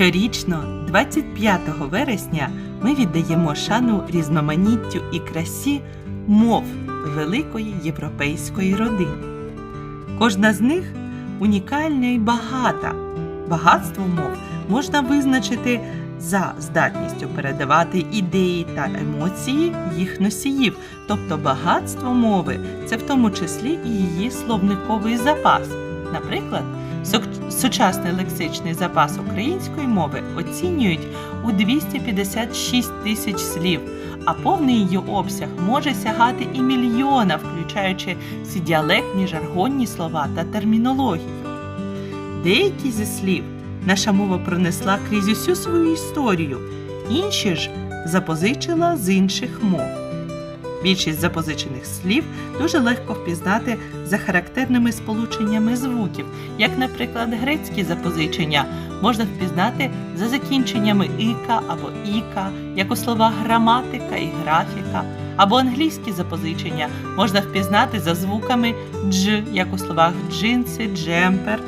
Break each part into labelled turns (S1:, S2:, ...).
S1: Щорічно, 25 вересня, ми віддаємо шану різноманіттю і красі мов великої європейської родини. Кожна з них унікальна і багата. Багатство мов можна визначити за здатністю передавати ідеї та емоції їх носіїв, тобто багатство мови це в тому числі і її словниковий запас. Наприклад, сучасний лексичний запас української мови оцінюють у 256 тисяч слів, а повний її обсяг може сягати і мільйона, включаючи всі діалектні, жаргонні слова та термінологію. Деякі зі слів наша мова пронесла крізь усю свою історію, інші ж запозичила з інших мов. Більшість запозичених слів дуже легко впізнати за характерними сполученнями звуків, як, наприклад, грецькі запозичення можна впізнати за закінченнями ика або іка, як у словах граматика і графіка, або англійські запозичення можна впізнати за звуками дж, як у словах джинси, джемпер.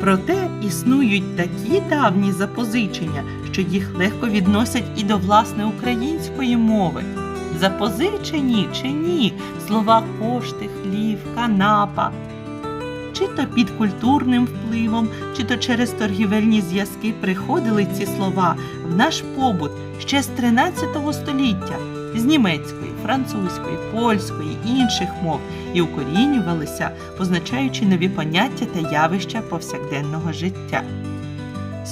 S1: Проте існують такі давні запозичення, що їх легко відносять і до власне української мови. Запозичені чи ні слова кошти, хлів, канапа. Чи то під культурним впливом, чи то через торгівельні зв'язки приходили ці слова в наш побут ще з 13 століття з німецької, французької, польської інших мов і укорінювалися, позначаючи нові поняття та явища повсякденного життя.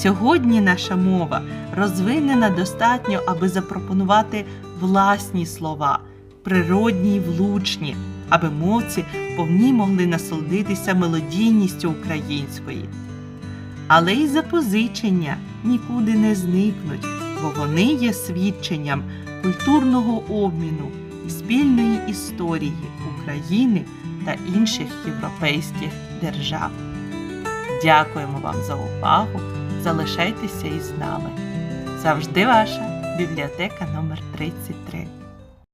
S1: Сьогодні наша мова розвинена достатньо, аби запропонувати власні слова, природні й влучні, аби мовці повні могли насолодитися мелодійністю української. Але й запозичення нікуди не зникнуть, бо вони є свідченням культурного обміну і спільної історії України та інших європейських держав. Дякуємо вам за увагу. Залишайтеся із нами. Завжди ваша бібліотека номер 33